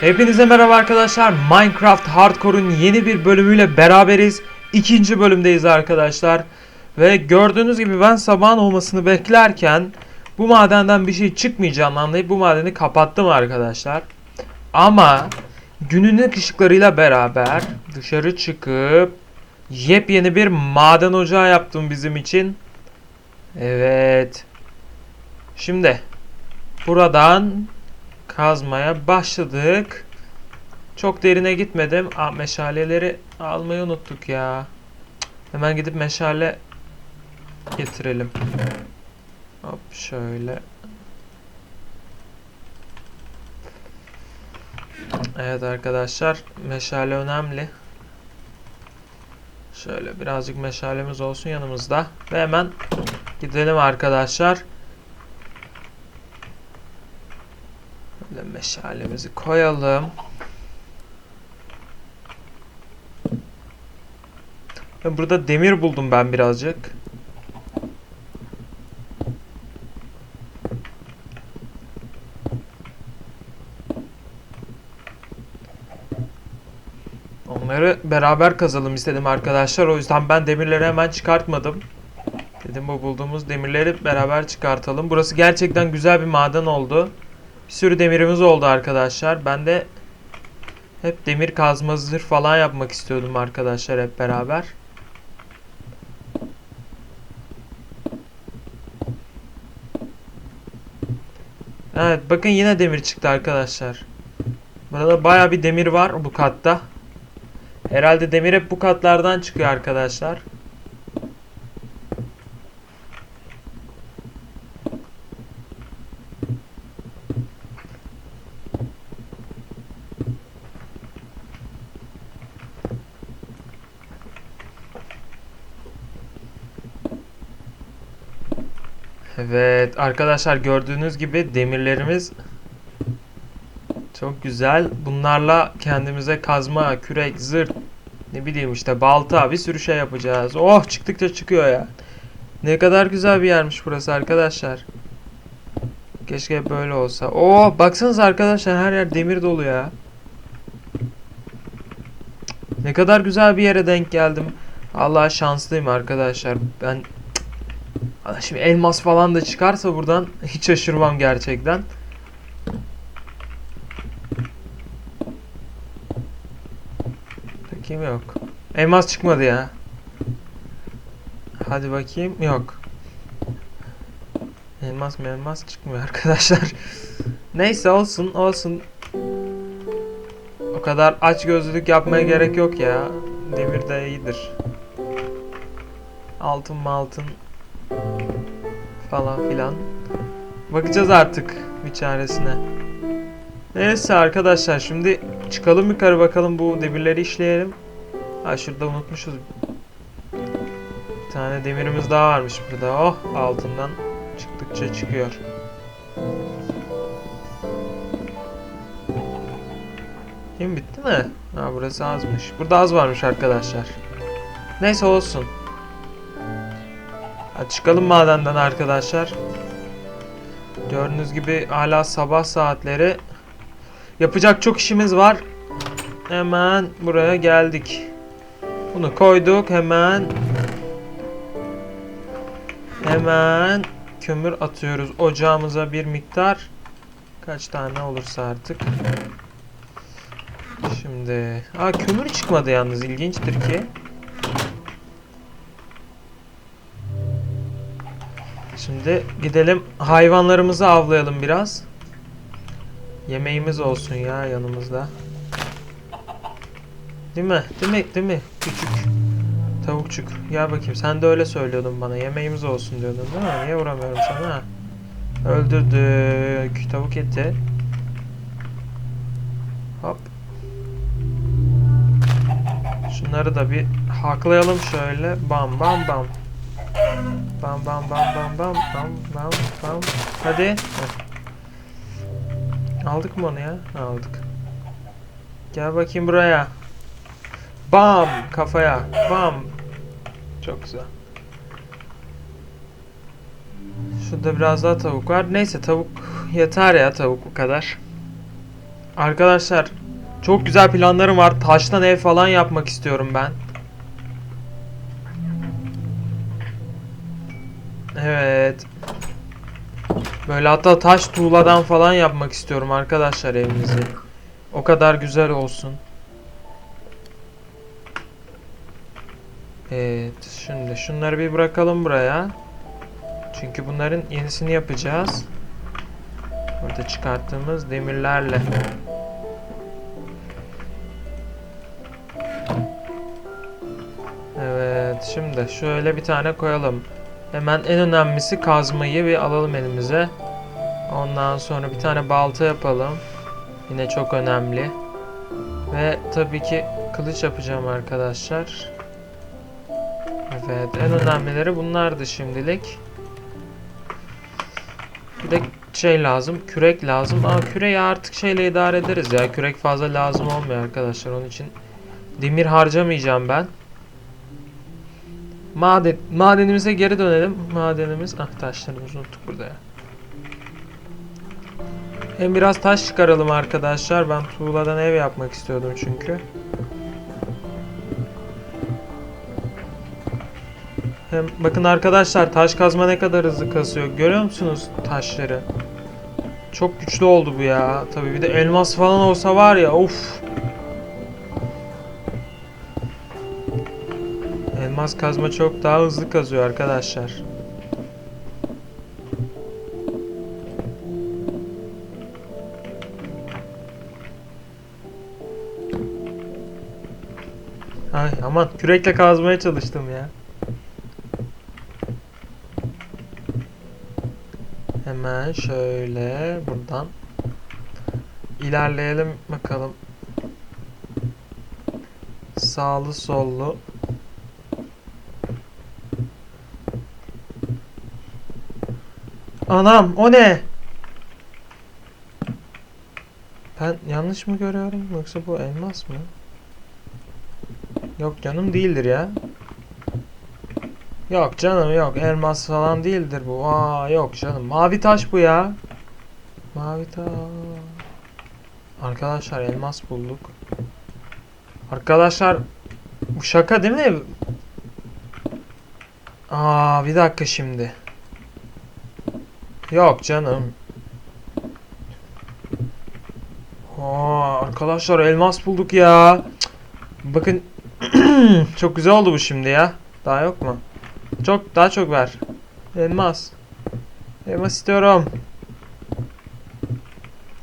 Hepinize merhaba arkadaşlar. Minecraft Hardcore'un yeni bir bölümüyle beraberiz. İkinci bölümdeyiz arkadaşlar. Ve gördüğünüz gibi ben sabahın olmasını beklerken bu madenden bir şey çıkmayacağını anlayıp bu madeni kapattım arkadaşlar. Ama günün ışıklarıyla beraber dışarı çıkıp yepyeni bir maden ocağı yaptım bizim için. Evet. Şimdi buradan kazmaya başladık. Çok derine gitmedim. Aa, meşaleleri almayı unuttuk ya. Hemen gidip meşale getirelim. Hop şöyle. Evet arkadaşlar meşale önemli. Şöyle birazcık meşalemiz olsun yanımızda. Ve hemen gidelim arkadaşlar. Böyle meşalemizi koyalım. Burada demir buldum ben birazcık. Onları beraber kazalım istedim arkadaşlar. O yüzden ben demirleri hemen çıkartmadım. Dedim bu bulduğumuz demirleri beraber çıkartalım. Burası gerçekten güzel bir maden oldu. Bir sürü demirimiz oldu arkadaşlar. Ben de hep demir kazma zırh falan yapmak istiyordum arkadaşlar hep beraber. Evet bakın yine demir çıktı arkadaşlar. Burada baya bir demir var bu katta. Herhalde demir hep bu katlardan çıkıyor arkadaşlar. Evet arkadaşlar gördüğünüz gibi demirlerimiz çok güzel. Bunlarla kendimize kazma, kürek, zırh, ne bileyim işte balta bir sürü şey yapacağız. Oh çıktıkça çıkıyor ya. Ne kadar güzel bir yermiş burası arkadaşlar. Keşke böyle olsa. Oh baksanıza arkadaşlar her yer demir dolu ya. Ne kadar güzel bir yere denk geldim. Allah şanslıyım arkadaşlar. Ben Şimdi elmas falan da çıkarsa buradan hiç şaşırmam gerçekten. Bakayım yok. Elmas çıkmadı ya. Hadi bakayım yok. Elmas elmas çıkmıyor arkadaşlar. Neyse olsun olsun. O kadar aç gözlülük yapmaya gerek yok ya. Demir de iyidir. Altın mı altın falan filan. Bakacağız artık bir çaresine. Neyse arkadaşlar şimdi çıkalım yukarı bakalım bu demirleri işleyelim. Ha şurada unutmuşuz. Bir tane demirimiz daha varmış burada. Oh altından çıktıkça çıkıyor. Kim bitti mi? Ha burası azmış. Burada az varmış arkadaşlar. Neyse olsun. Hadi çıkalım madenden arkadaşlar. Gördüğünüz gibi hala sabah saatleri. Yapacak çok işimiz var. Hemen buraya geldik. Bunu koyduk hemen. Hemen kömür atıyoruz ocağımıza bir miktar. Kaç tane olursa artık. Şimdi, aa kömür çıkmadı yalnız ilginçtir ki. Şimdi gidelim hayvanlarımızı avlayalım biraz. Yemeğimiz olsun ya yanımızda. Değil mi? Değil mi? Değil mi? Küçük tavukçuk. Gel bakayım. Sen de öyle söylüyordun bana. Yemeğimiz olsun diyordun değil mi? Niye vuramıyorum sana? Öldürdük. Tavuk eti. Hop. Şunları da bir haklayalım şöyle. Bam bam bam. Bam bam bam bam bam bam bam bam. Hadi. Aldık mı onu ya? Aldık. Gel bakayım buraya. Bam kafaya. Bam. Çok güzel. Şurada biraz daha tavuk var. Neyse tavuk yeter ya tavuk bu kadar. Arkadaşlar çok güzel planlarım var. Taştan ev falan yapmak istiyorum ben. Böyle hatta taş tuğladan falan yapmak istiyorum arkadaşlar evimizi. O kadar güzel olsun. Evet, şimdi şunları bir bırakalım buraya. Çünkü bunların yenisini yapacağız. Burada çıkarttığımız demirlerle. Evet, şimdi şöyle bir tane koyalım. Hemen en önemlisi kazmayı bir alalım elimize. Ondan sonra bir tane balta yapalım. Yine çok önemli. Ve tabii ki kılıç yapacağım arkadaşlar. Evet, en önemlileri bunlardı şimdilik. Bir de şey lazım, kürek lazım. Ama küreği artık şeyle idare ederiz ya. Kürek fazla lazım olmuyor arkadaşlar. Onun için demir harcamayacağım ben. Maden, madenimize geri dönelim. Madenimiz, ah taşlarımızı unuttuk burada ya. Hem biraz taş çıkaralım arkadaşlar. Ben tuğladan ev yapmak istiyordum çünkü. Hem bakın arkadaşlar taş kazma ne kadar hızlı kasıyor. Görüyor musunuz taşları? Çok güçlü oldu bu ya. Tabii bir de elmas falan olsa var ya of. Elmas kazma çok daha hızlı kazıyor arkadaşlar. Ay aman kürekle kazmaya çalıştım ya. Hemen şöyle buradan ilerleyelim bakalım. Sağlı sollu. Anam o ne? Ben yanlış mı görüyorum yoksa bu elmas mı? Yok canım değildir ya. Yok canım yok elmas falan değildir bu. Aa yok canım mavi taş bu ya. Mavi taş. Arkadaşlar elmas bulduk. Arkadaşlar bu şaka değil mi? Aa bir dakika şimdi. Yok canım. Aa arkadaşlar elmas bulduk ya. Bakın çok güzel oldu bu şimdi ya. Daha yok mu? Çok daha çok ver. Elmas. Elmas istiyorum.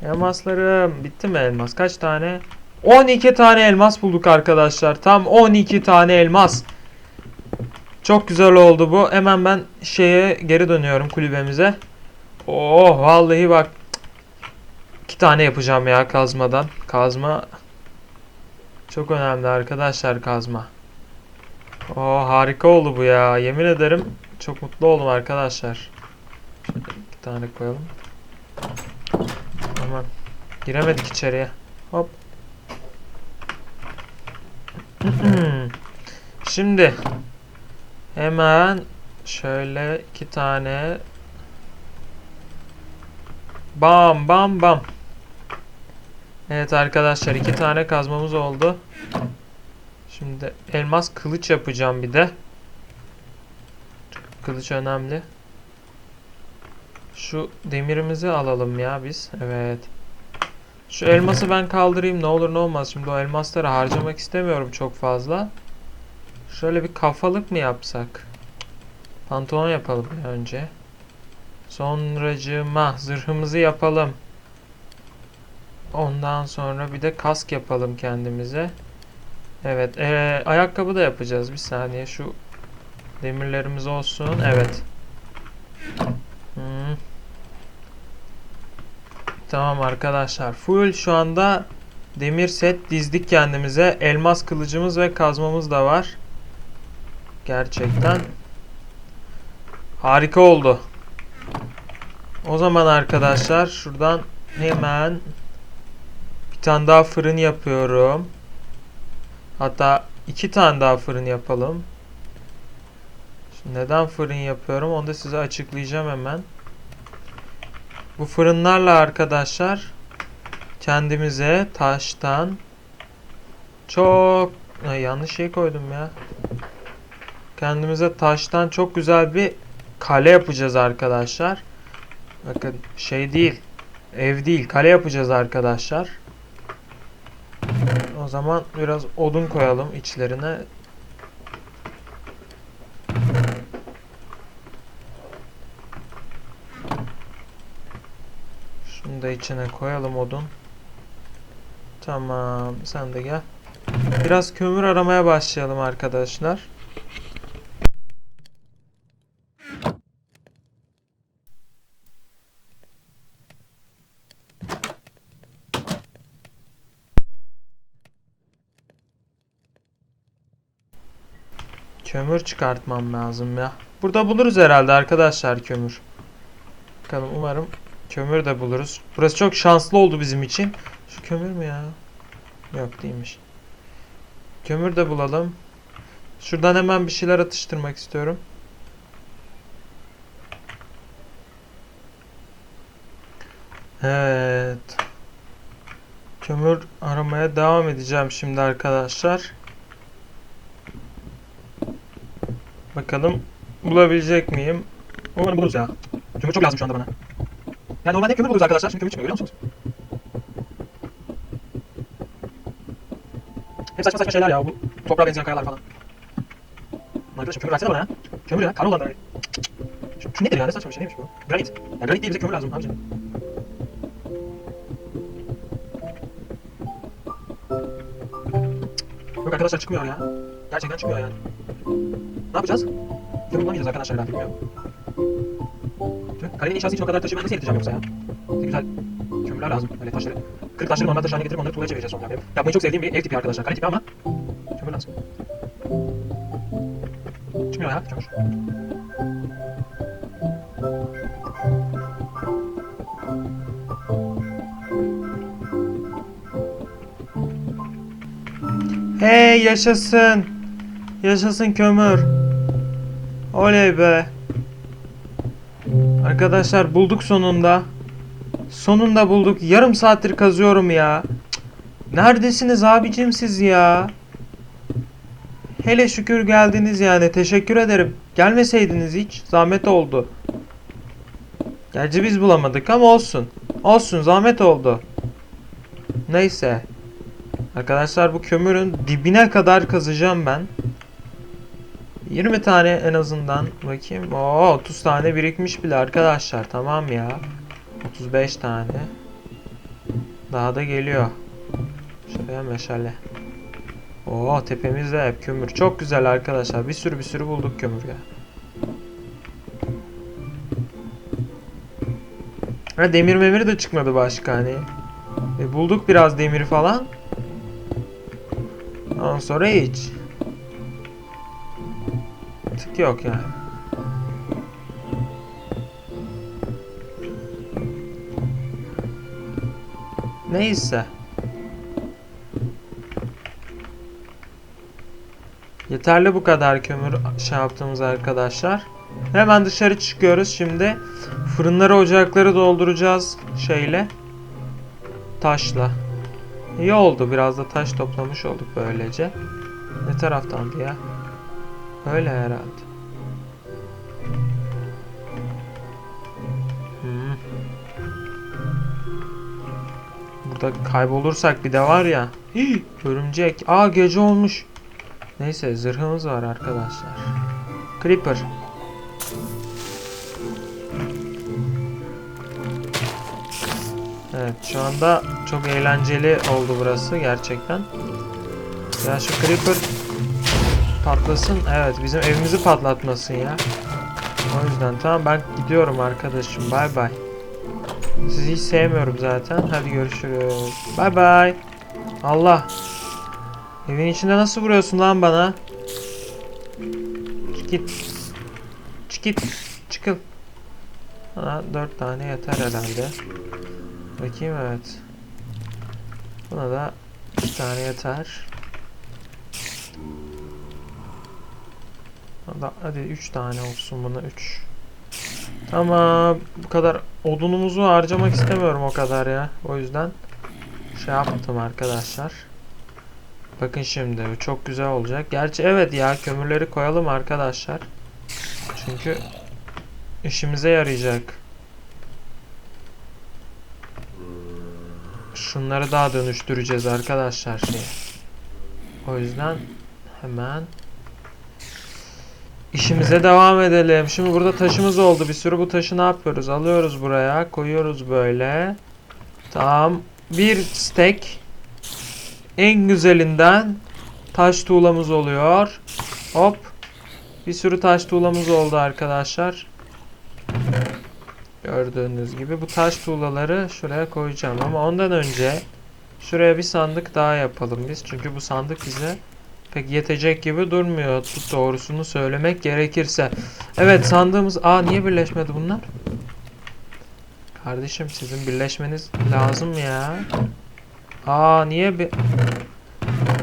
Elmaslarım. Bitti mi elmas? Kaç tane? 12 tane elmas bulduk arkadaşlar. Tam 12 tane elmas. Çok güzel oldu bu. Hemen ben şeye geri dönüyorum kulübemize. Oh vallahi bak. iki tane yapacağım ya kazmadan. Kazma çok önemli arkadaşlar kazma. Oh harika oldu bu ya. Yemin ederim çok mutlu oldum arkadaşlar. Şöyle iki tane koyalım. Aman. Giremedik içeriye. Hop. Şimdi hemen şöyle iki tane bam bam bam. Evet arkadaşlar iki tane kazmamız oldu. Şimdi elmas kılıç yapacağım bir de. Kılıç önemli. Şu demirimizi alalım ya biz. Evet. Şu elması ben kaldırayım ne olur ne olmaz. Şimdi o elmasları harcamak istemiyorum çok fazla. Şöyle bir kafalık mı yapsak? Pantolon yapalım ya önce. Sonracığıma zırhımızı yapalım. Ondan sonra bir de kask yapalım kendimize. Evet. ee, ayakkabı da yapacağız. Bir saniye şu demirlerimiz olsun. Evet. Hmm. Tamam arkadaşlar. Full şu anda demir set dizdik kendimize. Elmas kılıcımız ve kazmamız da var. Gerçekten. Harika oldu. O zaman arkadaşlar şuradan hemen bir tane daha fırın yapıyorum. Hatta iki tane daha fırın yapalım. Şimdi neden fırın yapıyorum onu da size açıklayacağım hemen. Bu fırınlarla arkadaşlar kendimize taştan çok Ay, yanlış şey koydum ya. Kendimize taştan çok güzel bir kale yapacağız arkadaşlar. Bakın şey değil. Ev değil. Kale yapacağız arkadaşlar. O zaman biraz odun koyalım içlerine. Şunu da içine koyalım odun. Tamam, sen de gel. Biraz kömür aramaya başlayalım arkadaşlar. Kömür çıkartmam lazım ya. Burada buluruz herhalde arkadaşlar kömür. Bakalım umarım kömür de buluruz. Burası çok şanslı oldu bizim için. Şu kömür mü ya? Yok değilmiş. Kömür de bulalım. Şuradan hemen bir şeyler atıştırmak istiyorum. Evet. Kömür aramaya devam edeceğim şimdi arkadaşlar. Bakalım bulabilecek miyim? Umarım buluruz ya. Kömür çok lazım şu anda bana. Yani normalde kömür buluruz arkadaşlar. Şimdi kömür çıkmıyor görüyor musunuz? Hep saçma saçma şeyler ya bu toprağa benzeyen kayalar falan. Arkadaşım kömür versene bana ya. Kömür ya kar olanlar. Şu, şu nedir ya ne saçma bir şey neymiş bu? Granit. Ya granit değil bize kömür lazım amca. Yok arkadaşlar çıkmıyor ya. Gerçekten çıkmıyor yani. Ne yapacağız? Kömür bulamayacağız arkadaşlar herhalde bilmiyorum. Tüh, Kalenin inşası için o kadar taşı ben nasıl eriteceğim yoksa ya? Ne güzel kömürler lazım böyle taşları. Kırık taşları normal taş haline getirip onları tuğlaya çevireceğiz sonra. Benim yapmayı çok sevdiğim bir ev tipi arkadaşlar. Kale tipi ama kömür lazım. Çıkmıyor ya kömür. Hey yaşasın. Yaşasın kömür. Oley be. Arkadaşlar bulduk sonunda. Sonunda bulduk. Yarım saattir kazıyorum ya. Neredesiniz abicim siz ya? Hele şükür geldiniz yani. Teşekkür ederim. Gelmeseydiniz hiç. Zahmet oldu. Gerçi biz bulamadık ama olsun. Olsun zahmet oldu. Neyse. Arkadaşlar bu kömürün dibine kadar kazacağım ben. 20 tane en azından. Bakayım. Oo 30 tane birikmiş bile arkadaşlar. Tamam ya. 35 tane. Daha da geliyor. Şuraya meşale. Oo tepemizde hep kömür. Çok güzel arkadaşlar. Bir sürü bir sürü bulduk kömür ya. Ha demir memiri de çıkmadı başka hani. E, bulduk biraz demir falan. Ondan sonra hiç. Tık yok yani. Neyse. Yeterli bu kadar kömür şey yaptığımız arkadaşlar. Hemen dışarı çıkıyoruz şimdi. Fırınları ocakları dolduracağız şeyle. Taşla. İyi oldu biraz da taş toplamış olduk böylece. Ne taraftandı ya? Öyle herhalde. Hmm. Burada kaybolursak bir de var ya. Hii, örümcek. Aa gece olmuş. Neyse zırhımız var arkadaşlar. Creeper. Evet şu anda çok eğlenceli oldu burası gerçekten. Ya şu Creeper patlasın. Evet bizim evimizi patlatmasın ya. O yüzden tamam ben gidiyorum arkadaşım. Bay bay. Sizi hiç sevmiyorum zaten. Hadi görüşürüz. Bay bay. Allah. Evin içinde nasıl vuruyorsun lan bana? Çık git. Çık git. Çıkıl. Bana dört tane yeter herhalde. Bakayım evet. Buna da bir tane yeter. Hadi 3 tane olsun buna 3. Ama bu kadar odunumuzu harcamak istemiyorum o kadar ya. O yüzden şey yaptım arkadaşlar. Bakın şimdi çok güzel olacak. Gerçi evet ya kömürleri koyalım arkadaşlar. Çünkü işimize yarayacak. Şunları daha dönüştüreceğiz arkadaşlar şey. O yüzden hemen işimize devam edelim. Şimdi burada taşımız oldu. Bir sürü bu taşı ne yapıyoruz? Alıyoruz buraya, koyuyoruz böyle. Tamam. Bir stack en güzelinden taş tuğlamız oluyor. Hop. Bir sürü taş tuğlamız oldu arkadaşlar. Gördüğünüz gibi bu taş tuğlaları şuraya koyacağım ama ondan önce şuraya bir sandık daha yapalım biz. Çünkü bu sandık bize pek yetecek gibi durmuyor. Doğrusunu söylemek gerekirse. Evet sandığımız... Aa niye birleşmedi bunlar? Kardeşim sizin birleşmeniz lazım ya. Aa niye bir...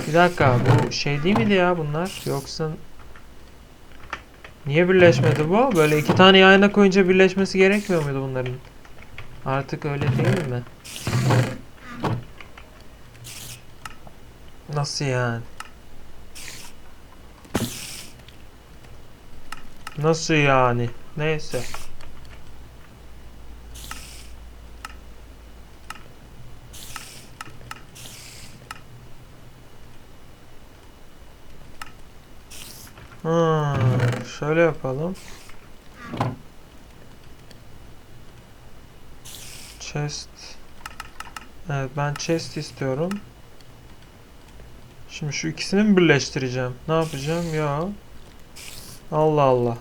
Bir dakika bu şey değil miydi ya bunlar? Yoksa... Niye birleşmedi bu? Böyle iki tane yan yana koyunca birleşmesi gerekmiyor muydu bunların? Artık öyle değil mi? Nasıl yani? Nasıl yani? Neyse. Hmm, şöyle yapalım. Chest. Evet ben chest istiyorum. Şimdi şu ikisini mi birleştireceğim? Ne yapacağım ya? Allah Allah.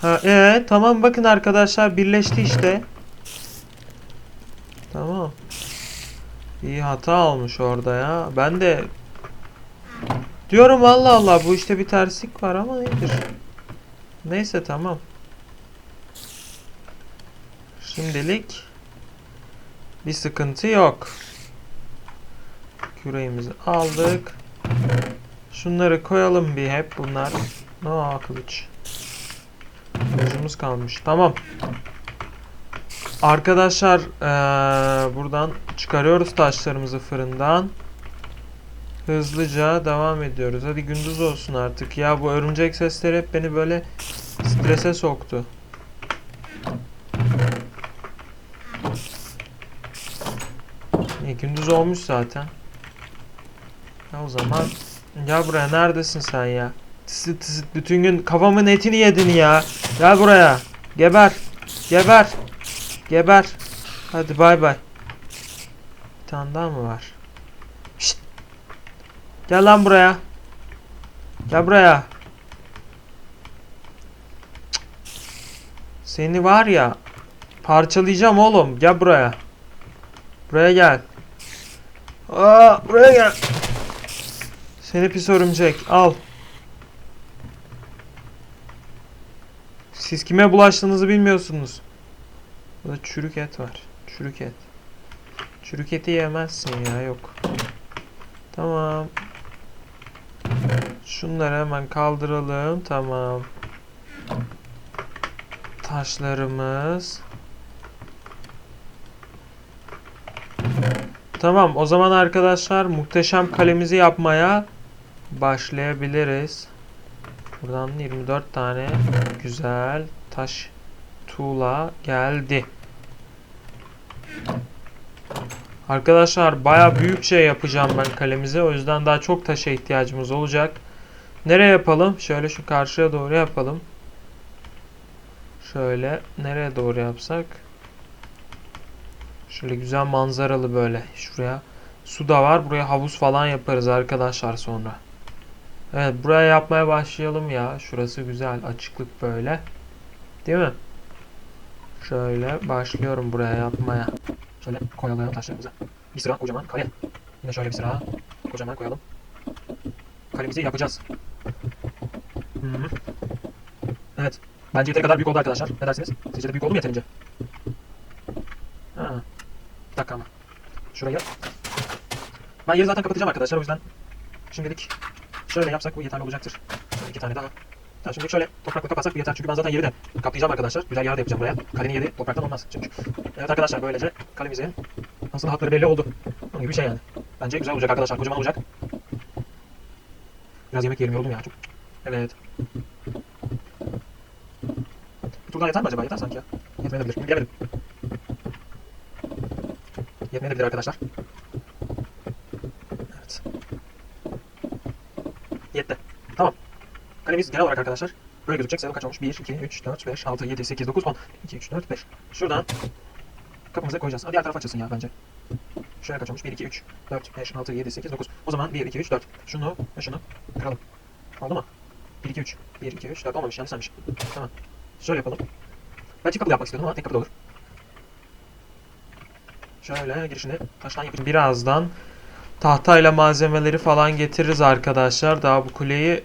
Ha ee, tamam bakın arkadaşlar birleşti işte. Tamam. İyi hata olmuş orada ya. Ben de diyorum Allah Allah bu işte bir terslik var ama nedir? Neyse tamam. Şimdilik bir sıkıntı yok. Küreğimizi aldık. Şunları koyalım bir hep bunlar. Aa kılıç. Kılıcımız kalmış. Tamam. Arkadaşlar eee, buradan çıkarıyoruz taşlarımızı fırından. Hızlıca devam ediyoruz. Hadi gündüz olsun artık. Ya bu örümcek sesleri hep beni böyle strese soktu. E, gündüz olmuş zaten. Ya o zaman gel buraya neredesin sen ya? Tısı tısı bütün gün kafamın etini yedin ya. Gel buraya. Geber. Geber. Geber. Hadi bay bay. Bir tane daha mı var? Şşt. Gel lan buraya. Gel buraya. Seni var ya parçalayacağım oğlum. Gel buraya. Buraya gel. Aa, buraya gel. Seni pis örümcek. Al. Siz kime bulaştığınızı bilmiyorsunuz. Burada çürük et var. Çürük et. Çürük eti yemezsin ya yok. Tamam. Şunları hemen kaldıralım. Tamam. Taşlarımız. Tamam o zaman arkadaşlar muhteşem kalemizi yapmaya başlayabiliriz. Buradan 24 tane güzel taş tuğla geldi. Arkadaşlar baya büyük şey yapacağım ben kalemize. O yüzden daha çok taşa ihtiyacımız olacak. Nereye yapalım? Şöyle şu karşıya doğru yapalım. Şöyle nereye doğru yapsak? Şöyle güzel manzaralı böyle. Şuraya su da var. Buraya havuz falan yaparız arkadaşlar sonra. Evet buraya yapmaya başlayalım ya. Şurası güzel açıklık böyle. Değil mi? Şöyle başlıyorum buraya yapmaya. Şöyle koyalım taşlarımızı. Bir sıra kocaman kale. Yine şöyle bir sıra kocaman koyalım. Kalemizi yapacağız. Hı. Evet. Bence yeteri kadar büyük oldu arkadaşlar. Ne dersiniz? Sizce de büyük oldu mu yeterince? Ha. Bir dakika ama. Şuraya. Ben yeri zaten kapatacağım arkadaşlar. O yüzden şimdilik şöyle yapsak bu yeterli olacaktır. İki tane daha. Ya şimdi şöyle toprakla kapatsak yeter. Çünkü ben zaten yeri de kaplayacağım arkadaşlar. Güzel yer de yapacağım buraya. Kalenin yeri topraktan olmaz çünkü. Evet arkadaşlar böylece kalemizin aslında hatları belli oldu. Onun gibi bir şey yani. Bence güzel olacak arkadaşlar. Kocaman olacak. Biraz yemek yiyelim yoruldum ya. Çok... Evet. Bir tur daha yeter mi acaba? Yeter sanki ya. Yetmeyebilir. Bilemedim. Yetmeyebilir arkadaşlar. Evet. Yetti. Tamam. Kalemiz genel olarak arkadaşlar böyle gözükecek. Sayalım kaç olmuş? 1, 2, 3, 4, 5, 6, 7, 8, 9, 10. 2, 3, 4, 5. Şuradan kapımıza koyacağız. Diğer taraf açılsın ya bence. Şuraya kaç olmuş? 1, 2, 3, 4, 5, 6, 7, 8, 9. O zaman 1, 2, 3, 4. Şunu ve şunu kıralım. Oldu mu? 1, 2, 3. 1, 2, 3, 4 olmamış. Yanlış saymış. Tamam. Şöyle yapalım. Ben çift kapılı yapmak istiyordum ama tek kapı da olur. Şöyle girişini taştan yapayım. Birazdan tahtayla malzemeleri falan getiririz arkadaşlar. Daha bu kuleyi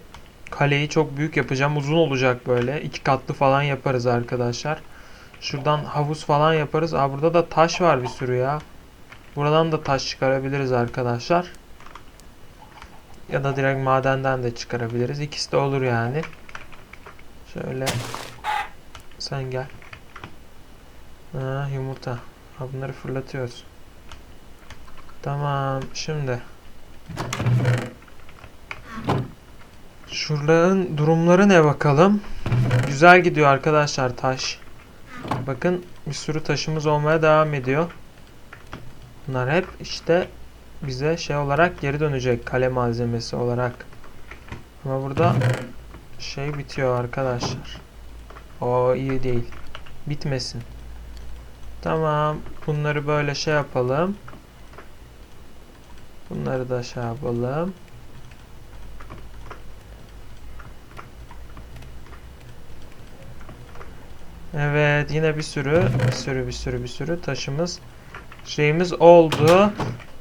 kaleyi çok büyük yapacağım. Uzun olacak böyle. iki katlı falan yaparız arkadaşlar. Şuradan havuz falan yaparız. Aa burada da taş var bir sürü ya. Buradan da taş çıkarabiliriz arkadaşlar. Ya da direkt madenden de çıkarabiliriz. İkisi de olur yani. Şöyle sen gel. Ha, yumurta. Ha, bunları fırlatıyoruz. Tamam. Şimdi. Şuraların durumları ne bakalım. Güzel gidiyor arkadaşlar taş. Bakın bir sürü taşımız olmaya devam ediyor. Bunlar hep işte bize şey olarak geri dönecek kale malzemesi olarak. Ama burada şey bitiyor arkadaşlar. O iyi değil. Bitmesin. Tamam. Bunları böyle şey yapalım. Bunları da şey yapalım. Evet yine bir sürü bir sürü bir sürü bir sürü taşımız şeyimiz oldu.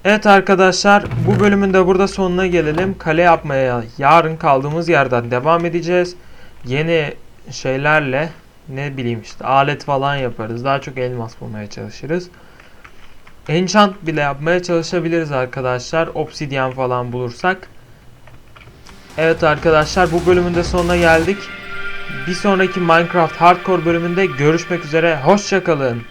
Evet arkadaşlar bu bölümün de burada sonuna gelelim. Kale yapmaya yarın kaldığımız yerden devam edeceğiz. Yeni şeylerle ne bileyim işte alet falan yaparız. Daha çok elmas bulmaya çalışırız. Enchant bile yapmaya çalışabiliriz arkadaşlar. Obsidian falan bulursak. Evet arkadaşlar bu bölümün de sonuna geldik. Bir sonraki Minecraft Hardcore bölümünde görüşmek üzere. Hoşçakalın.